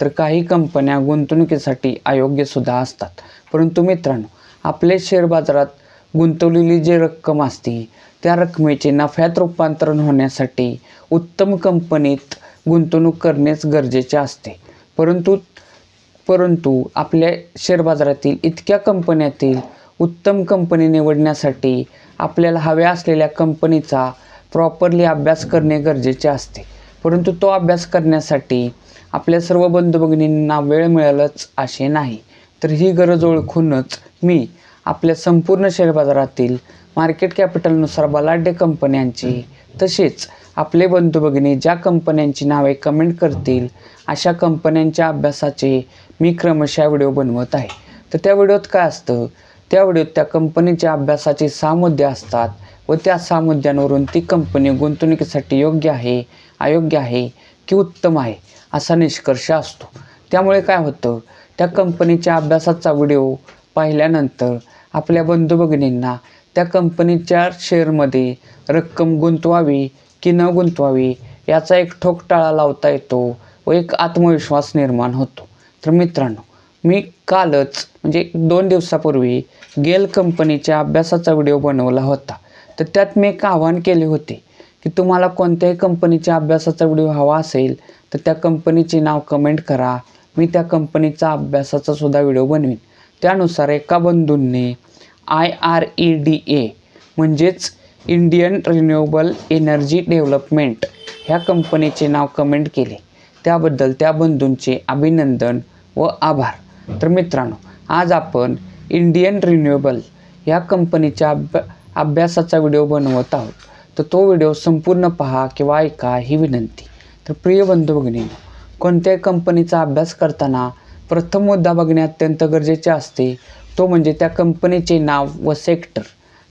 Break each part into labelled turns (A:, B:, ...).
A: तर काही कंपन्या गुंतवणुकीसाठी अयोग्यसुद्धा असतात. परंतु मित्रांनो आपले शेअर बाजारात गुंतवलेली जी रक्कम असते त्या रकमेचे नफ्यात रूपांतरण होण्यासाठी उत्तम कंपनीत गुंतवणूक करणेच गरजेचे असते. परंतु परंतु आपल्या शेअर बाजारातील इतक्या कंपन्यातील उत्तम कंपनी निवडण्यासाठी आपल्याला हव्या असलेल्या कंपनीचा प्रॉपरली अभ्यास करणे गरजेचे असते. परंतु तो अभ्यास करण्यासाठी आपल्या सर्व बंधू भगिनींना वेळ मिळालंच असे नाही. तर ही गरज ओळखूनच मी आपल्या संपूर्ण शेअर बाजारातील मार्केट कॅपिटलनुसार बलाढ्य कंपन्यांची तसेच आपले बंधू भगिनी ज्या कंपन्यांची नावे कमेंट करतील अशा कंपन्यांच्या अभ्यासाचे मी क्रमशः व्हिडिओ बनवत आहे. तर त्या व्हिडिओत काय असतं? त्या व्हिडिओत त्या कंपनीच्या अभ्यासाचे सहा मुद्दे असतात व त्या सहा मुद्द्यांवरून ती कंपनी गुंतवणुकीसाठी योग्य आहे अयोग्य आहे की उत्तम आहे? असा निष्कर्ष असतो. त्यामुळे काय होतं? त्या कंपनीच्या अभ्यासाचा व्हिडिओ पाहिल्यानंतर आपल्या बंधू भगिनींना त्या कंपनीच्या शेअरमध्ये रक्कम गुंतवावी की न गुंतवावी याचा एक ठोकटाळा लावता येतो व एक आत्मविश्वास निर्माण होतो. तर मित्रांनो मी कालच म्हणजे दोन दिवसापूर्वी गेल कंपनीच्या अभ्यासाचा व्हिडिओ बनवला होता. तर त्यात मी एक आवाहन केले होते की तुम्हाला कोणत्याही कंपनीच्या अभ्यासाचा व्हिडिओ हवा असेल तर त्या कंपनीचे नाव कमेंट करा. मी त्या कंपनीचा अभ्यासाचा सुद्धा व्हिडिओ बनवीन. त्यानुसार एका बंधूंनी I R E D A म्हणजेच इंडियन रिन्युएबल एनर्जी डेव्हलपमेंट ह्या कंपनीचे नाव कमेंट केले. त्याबद्दल त्या बंधूंचे अभिनंदन व आभार. तर मित्रांनो आज आपण इंडियन रिन्युएबल ह्या कंपनीच्या अभ्या अभ्यासाचा व्हिडिओ बनवत आहोत. तर तो व्हिडिओ संपूर्ण पहा किंवा ऐका ही विनंती. तर प्रिय बंधू भगिनी कोणत्याही कंपनीचा अभ्यास करताना प्रथम मुद्दा बघणे अत्यंत गरजेचे असते. तो म्हणजे त्या कंपनीचे नाव व सेक्टर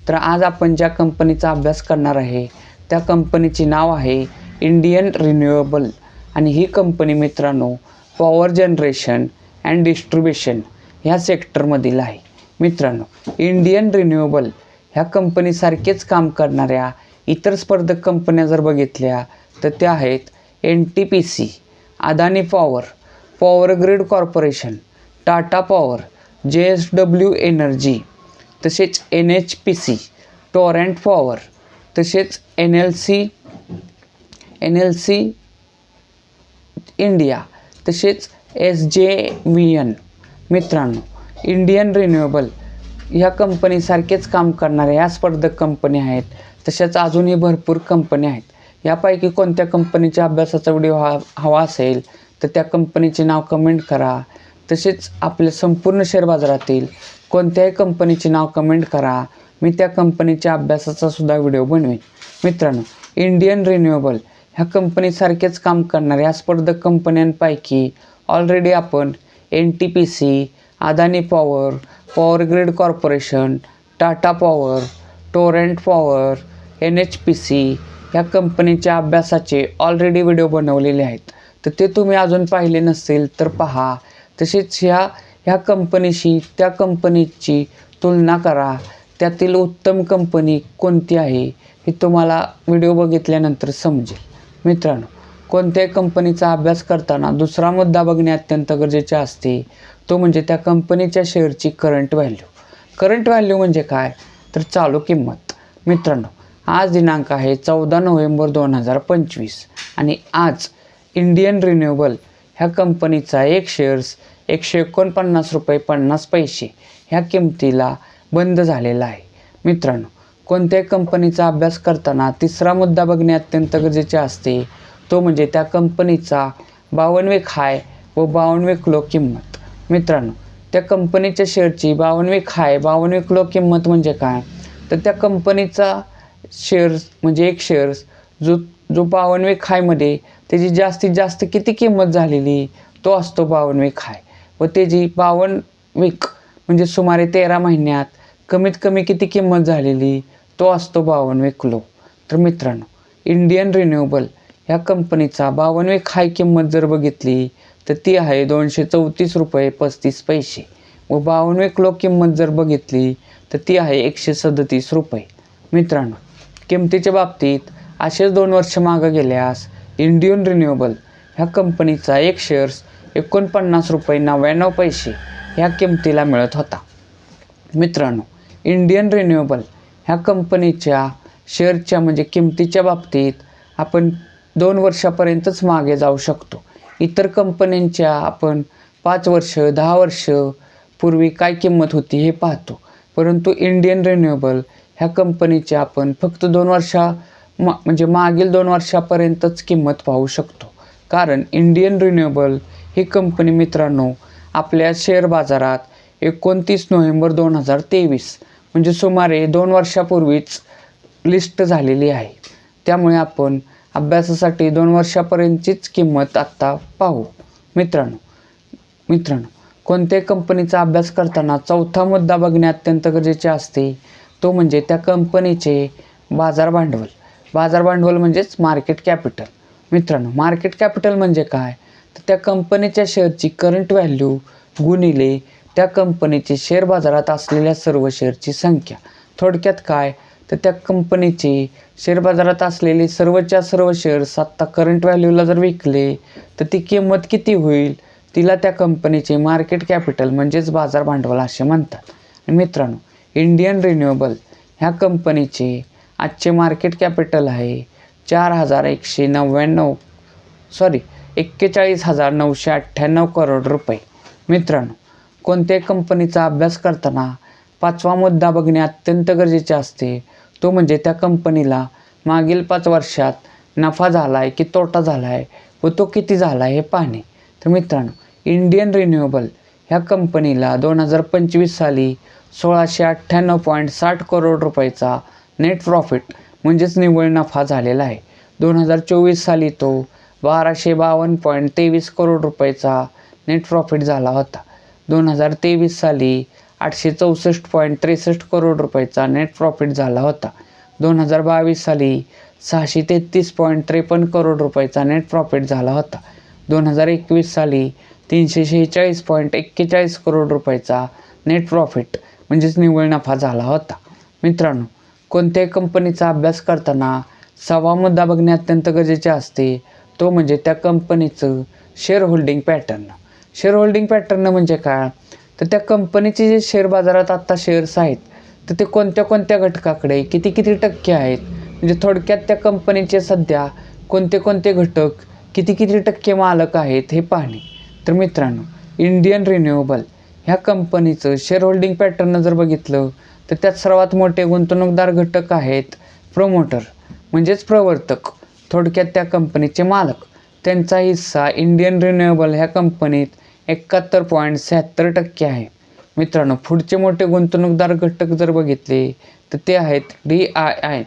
A: तर आज आपण ज्या कंपनीचा अभ्यास करणार आहे त्या कंपनीचे नाव आहे इंडियन रिन्युएबल आणि ही कंपनी मित्रांनो पॉवर जनरेशन अँड डिस्ट्रीब्युशन ह्या सेक्टरमधील आहे. मित्रांनो इंडियन रिन्युएबल ह्या कंपनीसारखेच काम करणाऱ्या इतर स्पर्धक कंपन्या जर बघितल्या तर त्या आहेत N T P C Adani power power grid corporation Tata power J S W energy तसेच N H P C Torrent power तसेच N L C N L C India तसेच एस जे व्ही एन. मित्रांनो Indian renewable ह्या कंपनीसारखेच काम करणाऱ्या या स्पर्धक कंपन्या आहेत तशाच अजूनही भरपूर कंपन्या आहेत. यापैकी कोणत्या कंपनीच्या अभ्यासाचा व्हिडिओ हा हवा असेल तर त्या कंपनीचे नाव कमेंट करा. तसेच आपल्या संपूर्ण शेअर बाजारातील कोणत्याही कंपनीचे नाव कमेंट करा. मी त्या कंपनीच्या अभ्यासाचा सुद्धा व्हिडिओ बनवेन. मित्रांनो इंडियन रिन्युएबल ह्या कंपनीसारखेच काम करणाऱ्या स्पर्धक कंपन्यांपैकी ऑलरेडी आपण N T P C Adani power power grid corporation Tata power Torrent power N H P C ह्या कंपनीच्या अभ्यासाचे ऑलरेडी व्हिडिओ बनवलेले आहेत. तर ते तुम्ही अजून पाहिले नसतील तर पहा. तसेच ह्या ह्या कंपनीशी त्या कंपनीची तुलना करा. त्यातील उत्तम कंपनी कोणती आहे हे तुम्हाला व्हिडिओ बघितल्यानंतर समजेल. मित्रांनो कोणत्याही कंपनीचा अभ्यास करताना दुसरा मुद्दा बघणे अत्यंत गरजेचे असते. तो म्हणजे त्या कंपनीच्या शेअरची करंट व्हॅल्यू करंट व्हॅल्यू म्हणजे काय? तर चालू किंमत. मित्रांनो आज दिनांक आहे चौदा नोव्हेंबर दोन हजार पंचवीस. आणि आज इंडियन रिन्युएबल ह्या कंपनीचा एक शेअर्स एकशे एकोणपन्नास रुपये पन्नास पैसे ह्या किमतीला बंद झालेला आहे. मित्रांनो कोणत्याही कंपनीचा अभ्यास करताना तिसरा मुद्दा बघणे अत्यंत गरजेचे असते. तो म्हणजे त्या कंपनीचा बावनवेक हाय व बावनवेक लो किंमत. मित्रांनो त्या कंपनीच्या शेअरची बावनवेक हाय बावनवेक लो किंमत म्हणजे काय? तर त्या कंपनीचा शेअर्स म्हणजे एक शेअर्स जो जो बावनवेक हायमध्ये त्याची जास्तीत जास्त किती किंमत झालेली तो असतो बावनवेक हाय व त्याची बावन्न वीक म्हणजे सुमारे तेरा महिन्यात कमीत कमी किती किंमत झालेली तो असतो बावनवेक लो तर मित्रांनो इंडियन रिन्युएबल ह्या कंपनीचा बावनवेक हाय किंमत जर बघितली तर ती आहे दोनशे चौतीस रुपये पस्तीस पैसे. व बावनवेक लो किंमत जर बघितली तर ती आहे एकशे सदतीस रुपये. मित्रांनो किमतीच्या बाबतीत असेच दोन वर्ष मागं गेल्यास इंडियन रिन्युएबल ह्या कंपनीचा एक शेअर्स एकोणपन्नास रुपये नव्याण्णव पैसे ह्या किमतीला मिळत होता. मित्रांनो इंडियन रिन्युएबल ह्या कंपनीच्या शेअरच्या म्हणजे किमतीच्या बाबतीत आपण दोन वर्षापर्यंतच मागे जाऊ शकतो. इतर कंपन्यांच्या आपण पाच वर्ष दहा वर्ष पूर्वी काय किंमत होती हे पाहतो. परंतु इंडियन रिन्युएबल ह्या कंपनीची आपण फक्त दोन वर्षा मा म्हणजे मागील दोन वर्षापर्यंतच किंमत पाहू शकतो. कारण इंडियन रिन्युएबल ही कंपनी मित्रांनो आपल्या शेअर बाजारात एकोणतीस नोव्हेंबर दोन हजार तेवीस म्हणजे सुमारे दोन वर्षापूर्वीच लिस्ट झालेली आहे. त्यामुळे आपण अभ्यासासाठी दोन वर्षापर्यंतचीच किंमत आत्ता पाहू. मित्रांनो मित्रांनो कोणत्याही कंपनीचा अभ्यास करताना चौथा मुद्दा बघणे अत्यंत गरजेचे असते. तो म्हणजे त्या कंपनीचे बाजार भांडवल. बाजार भांडवल म्हणजेच मार्केट कॅपिटल मित्रांनो मार्केट कॅपिटल म्हणजे काय? तर त्या कंपनीच्या शेअरची करंट व्हॅल्यू गुणिले त्या कंपनीचे शेअर बाजारात असलेल्या सर्व शेअरची संख्या. थोडक्यात काय? तर त्या कंपनीचे शेअर बाजारात असलेले सर्वच्या सर्व शेअर्स आत्ता करंट व्हॅल्यूला जर विकले तर ती किंमत किती होईल? तिला त्या कंपनीचे मार्केट कॅपिटल म्हणजेच बाजार भांडवल असे म्हणतात. मित्रांनो इंडियन रिन्युएबल ह्या कंपनीचे आजचे मार्केट कॅपिटल आहे चार हजार एकशे नव्याण्णव सॉरी एक्केचाळीस हजार नऊशे अठ्ठ्याण्णव करोड रुपये. मित्रांनो कोणत्याही कंपनीचा अभ्यास करताना पाचवा मुद्दा बघणे अत्यंत गरजेचे असते. तो म्हणजे त्या कंपनीला मागील पाच वर्षात नफा झाला आहे की तोटा झाला आहे व तो किती झाला आहे हे पाहणे. तर मित्रांनो इंडियन रिन्युएबल ह्या कंपनीला दोन हजार पंचवीस साली सोळाशे अठ्ठ्याण्णव पॉईंट साठ करोड रुपयाचा नेट प्रॉफिट म्हणजेच निव्वळ नफा झालेला आहे. दोन हजार चोवीस साली तो बाराशे बावन्न पॉईंट तेवीस करोड रुपयाचा नेट प्रॉफिट झाला होता. दोन हजार तेवीस साली आठशे चौसष्ट पॉईंट त्रेसष्ट करोड रुपयाचा नेट प्रॉफिट झाला होता. दोन हजार बावीस साली सहाशे तेहतीस पॉईंट त्रेपन्न करोड रुपयाचा नेट प्रॉफिट झाला होता. दोन हजार एकवीस साली तीनशे शेहेचाळीस पॉईंट एक्केचाळीस करोड रुपयाचा नेट प्रॉफिट म्हणजेच निव्वळ नफा झाला होता. मित्रांनो कोणत्याही कंपनीचा अभ्यास करताना सहावा मुद्दा बघणे अत्यंत गरजेचे असते. तो म्हणजे त्या कंपनीचं share holding pattern share holding pattern म्हणजे काय? तर त्या कंपनीचे जे शेअर बाजारात आत्ता शेअर्स आहेत तर ते कोणत्या कोणत्या घटकाकडे किती किती टक्के आहेत? म्हणजे थोडक्यात त्या कंपनीचे सध्या कोणते कोणते घटक किती किती टक्के मालक आहेत हे पाहणे. तर मित्रांनो इंडियन रिन्युएबल ह्या कंपनीचं शेअर होल्डिंग पॅटर्न जर बघितलं तर त्यात सर्वात मोठे गुंतवणूकदार घटक आहेत प्रमोटर म्हणजेच प्रवर्तक. थोडक्यात त्या कंपनीचे मालक. त्यांचा हिस्सा इंडियन रिन्युएबल ह्या कंपनीत एकाहत्तर पॉईंट शहात्तर टक्के आहे. मित्रांनो पुढचे मोठे गुंतवणूकदार घटक जर बघितले तर ते आहेत डी आय आय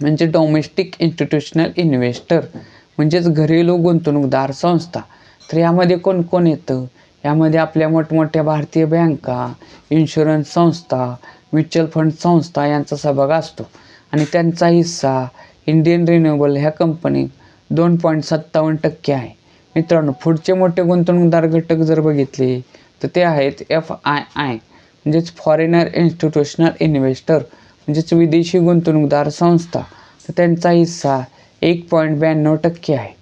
A: म्हणजे डोमेस्टिक इन्स्टिट्यूशनल इन्व्हेस्टर म्हणजेच घरेलू गुंतवणूकदार संस्था. तर यामध्ये कोण कोण येतं? यामध्ये आपल्या मोठमोठ्या भारतीय बँका इन्शुरन्स संस्था म्युच्युअल फंड संस्था यांचा सहभाग असतो. आणि त्यांचा हिस्सा इंडियन रिन्युएबल ह्या कंपनीत दोन पॉईंट सत्तावन्न टक्के आहे. मित्रांनो पुढचे मोठे गुंतवणूकदार घटक जर बघितले तर ते आहेत एफ आय आय म्हणजेच फॉरेनर इन्स्टिट्यूशनल इन्व्हेस्टर म्हणजेच विदेशी गुंतवणूकदार संस्था. तर त्यांचा हिस्सा एक पॉईंट ब्याण्णव टक्के आहे.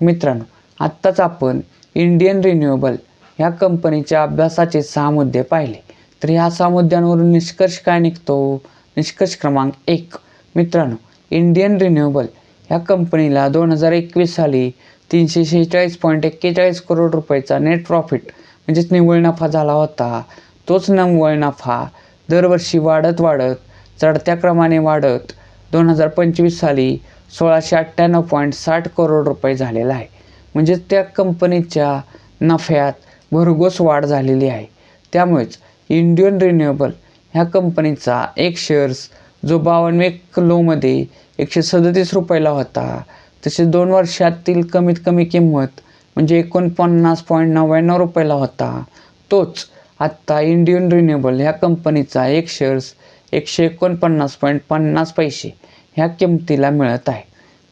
A: मित्रांनो आत्ताच आपण इंडियन रिन्युएबल ह्या कंपनीच्या अभ्यासाचे सहा मुद्दे पाहिले. तर ह्या सहा मुद्द्यांवरून निष्कर्ष काय निघतो? निष्कर्ष क्रमांक एक. मित्रांनो इंडियन रिन्युएबल ह्या कंपनीला दोन हजार एकवीस साली तीनशे शेहेचाळीस पॉईंट एक्केचाळीस करोड रुपयाचा नेट प्रॉफिट म्हणजेच निव्वळ नफा झाला होता. तोच निव्वळ नफा दरवर्षी वाढत वाढत चढत्या क्रमाने वाढत दोन हजार पंचवीस साली सोळाशे अठ्ठ्याण्णव पॉईंट साठ करोड रुपये झालेला आहे. म्हणजेच त्या कंपनीच्या नफ्यात भरघोस वाढ झालेली आहे. त्यामुळेच इंडियन रिन्युएबल ह्या कंपनीचा एक शेअर्स जो बावन्न किलोमध्ये एकशे सदतीस रुपयाला होता. तसेच दोन वर्षातील कमीत कमी किंमत म्हणजे एकोणपन्नास पॉईंट नव्याण्णव रुपयाला होता. तोच आत्ता इंडियन रिन्युएबल ह्या कंपनीचा एक शेअर्स एकशे एकोणपन्नास पॉईंट पन्नास पैसे ह्या किमतीला मिळत आहे.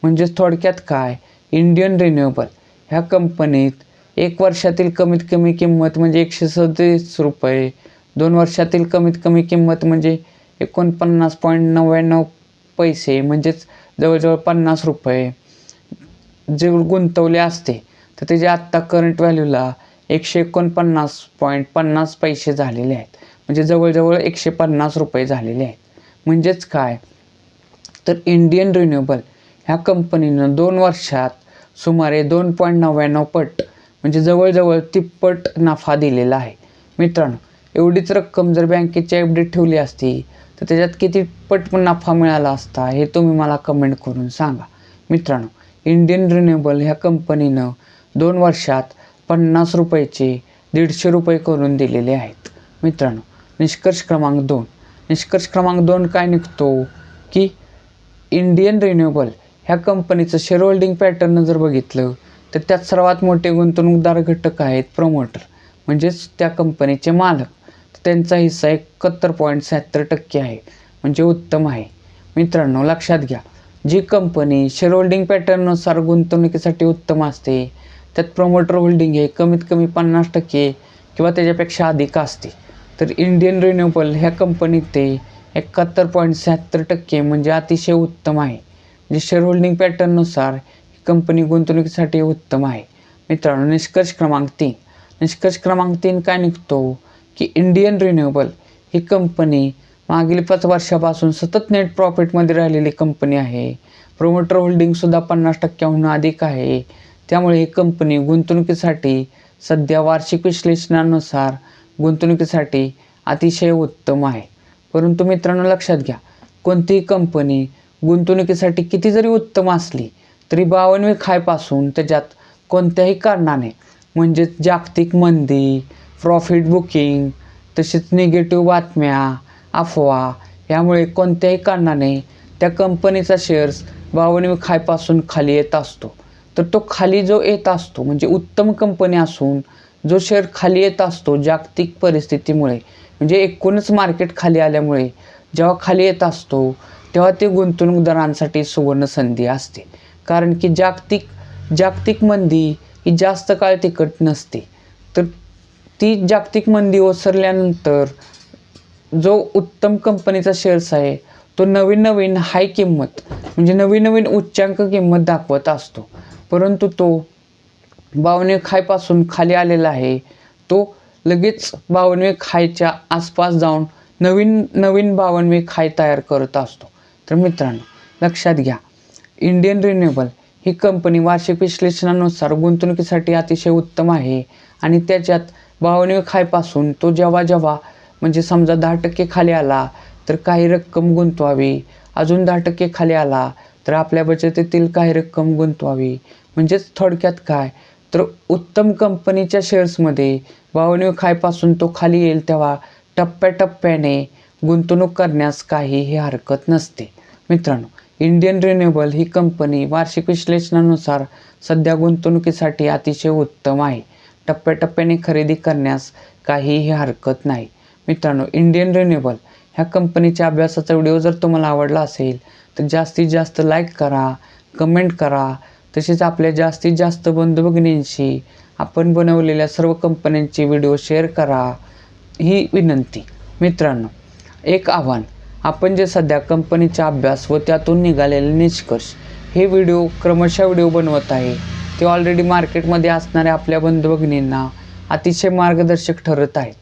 A: म्हणजेच थोडक्यात काय? इंडियन रिन्युएबल ह्या कंपनीत एक वर्षातील कमीत कमी किंमत म्हणजे एकशे सदतीस रुपये. दोन वर्षातील कमीत कमी किंमत म्हणजे एकोणपन्नास पॉईंट नव्याण्णव पैसे म्हणजेच जवळजवळ पन्नास रुपये. जे गुंतवले असते तर त्याचे आत्ता करंट व्हॅल्यूला एकशे एकोणपन्नास पॉईंट पन्नास पैसे झालेले आहेत. म्हणजे जवळजवळ एकशे पन्नास रुपये झालेले आहेत. म्हणजेच काय? तर इंडियन रिन्युएबल ह्या कंपनीनं दोन वर्षात सुमारे दोन पॉईंट नव्याण्णव पट म्हणजे जवळजवळ तिप्पट नफा दिलेला आहे. मित्रांनो एवढीच रक्कम जर बँकेच्या एफ डीत ठेवली असती तर त्याच्यात किती पट नफा मिळाला असता हे तुम्ही मला कमेंट करून सांगा. मित्रांनो इंडियन रिन्युएबल ह्या कंपनीनं दोन वर्षात पन्नास रुपयाचे दीडशे रुपये करून दिलेले आहेत. मित्रांनो निष्कर्ष क्रमांक दोन. निष्कर्ष क्रमांक दोन काय निघतो? की इंडियन रिन्युएबल ह्या कंपनीचं शेअर होल्डिंग पॅटर्न जर बघितलं तर त्यात सर्वात मोठे गुंतवणूकदार घटक आहेत प्रमोटर म्हणजेच त्या कंपनीचे मालक. त्यांचा हिस्सा एकाहत्तर पॉईंट शहात्तर टक्के आहे म्हणजे उत्तम आहे. मित्रांनो लक्षात घ्या. जी कंपनी शेअर होल्डिंग पॅटर्ननुसार गुंतवणुकीसाठी उत्तम असते त्यात प्रमोटर होल्डिंग हे कमीत कमी पन्नास टक्के किंवा त्याच्यापेक्षा अधिक असते. तर इंडियन रिन्युएबल ह्या कंपनीत ते एकाहत्तर पॉईंट शहात्तर टक्के म्हणजे अतिशय उत्तम आहे. म्हणजे शेअर होल्डिंग पॅटर्ननुसार कंपनी गुंतवणुकीसाठी उत्तम आहे. मित्रांनो निष्कर्ष क्रमांक तीन. निष्कर्ष क्रमांक तीन काय निघतो? की इंडियन रिन्युएबल ही कंपनी मागील पाच वर्षापासून सतत नेट प्रॉफिटमध्ये राहिलेली कंपनी आहे. प्रोमोटर होल्डिंगसुद्धा पन्नास टक्क्याहून अधिक आहे. त्यामुळे ही कंपनी गुंतवणुकीसाठी सध्या वार्षिक विश्लेषणानुसार गुंतवणुकीसाठी अतिशय उत्तम आहे. परंतु मित्रांनो लक्षात घ्या कोणतीही कंपनी गुंतवणुकीसाठी किती जरी उत्तम असली तरी बावनवे खायपासून त्याच्यात कोणत्याही कारणाने म्हणजेच जागतिक मंदी प्रॉफिट बुकिंग तसेच निगेटिव्ह बातम्या अफवा यामुळे कोणत्याही कारणाने त्या कंपनीचा शेअर्स बावनवे खायपासून खाली येत असतो. तर तो खाली जो येत असतो म्हणजे उत्तम कंपनी असून जो शेअर खाली येत असतो जागतिक परिस्थितीमुळे म्हणजे एकूणच मार्केट खाली आल्यामुळे जेव्हा खाली येत असतो तेव्हा ते गुंतवणूकदारांसाठी सुवर्ण संधी असते. कारण की जागतिक जागतिक मंदी ही जास्त काळ तिकट नसते. तर ती जागतिक मंदी ओसरल्यानंतर जो उत्तम कंपनीचा शेअर्स आहे तो नवीन नवीन हाय किंमत म्हणजे नवीन नवीन उच्चांक किंमत दाखवत असतो. परंतु तो बावनवे खायपासून खाली आलेला आहे. तो लगेच बावनवे खायच्या आसपास जाऊन नवीन नवीन बावनवे खाय तयार करत असतो. तर मित्रांनो लक्षात घ्या. इंडियन रिन्युएबल ही कंपनी वार्षिक विश्लेषणानुसार गुंतवणुकीसाठी अतिशय उत्तम आहे. आणि त्याच्यात भावनिक खायपासून तो जेव्हा जेव्हा म्हणजे समजा दहा टक्के खाली आला तर काही रक्कम गुंतवावी. अजून दहा टक्के खाली आला तर आपल्या बचतीतील काही रक्कम गुंतवावी. म्हणजेच थोडक्यात काय? तर उत्तम कंपनीच्या शेअर्समध्ये भावनिक खायपासून तो खाली येईल तेव्हा टप्प्याटप्प्याने गुंतवणूक करण्यास काहीही हरकत नसते. मित्रांनो इंडियन रिन्युएबल ही कंपनी वार्षिक विश्लेषणानुसार सध्या गुंतवणुकीसाठी अतिशय उत्तम आहे. टप्प्याटप्प्याने खरेदी करण्यास काहीही हरकत नाही. मित्रांनो इंडियन रिन्युएबल ह्या कंपनीच्या अभ्यासाचा व्हिडिओ जर तुम्हाला आवडला असेल तर जास्तीत जास्त लाईक करा कमेंट करा. तसेच आपल्या जास्तीत जास्त बंधू भगिनींशी आपण बनवलेल्या सर्व कंपन्यांचे व्हिडिओ शेअर करा. ही विनंती. मित्रांनो एक आव्हान. आपण जे सध्या कंपनीचा अभ्यास व त्यातून निघालेले निष्कर्ष हे व्हिडिओ क्रमशः व्हिडिओ बनवत आहे. ते ऑलरेडी मार्केटमध्ये असणाऱ्या आपल्या बंधुभगिनींना अतिशय मार्गदर्शक ठरत आहेत.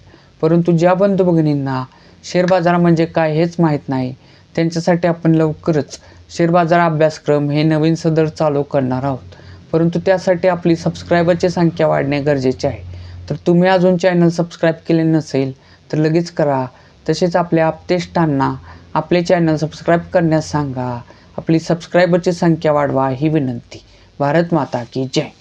A: परंतु ज्या बंधुभगिनींना शेअर बाजार म्हणजे काय हेच माहीत नाही त्यांच्यासाठी आपण लवकरच शेअर बाजार अभ्यासक्रम हे नवीन सदर चालू करणार आहोत. परंतु त्यासाठी आपली सबस्क्रायबरची संख्या वाढणे गरजेचे आहे. तर तुम्ही अजून चॅनल सबस्क्राईब केले नसेल तर लगेच करा. तसेच आपल्या आपतेष्टांना आपले चॅनल सबस्क्राईब करण्यास सांगा. आपली सबस्क्रायबरची संख्या वाढवा ही विनंती. भारत माता की जय.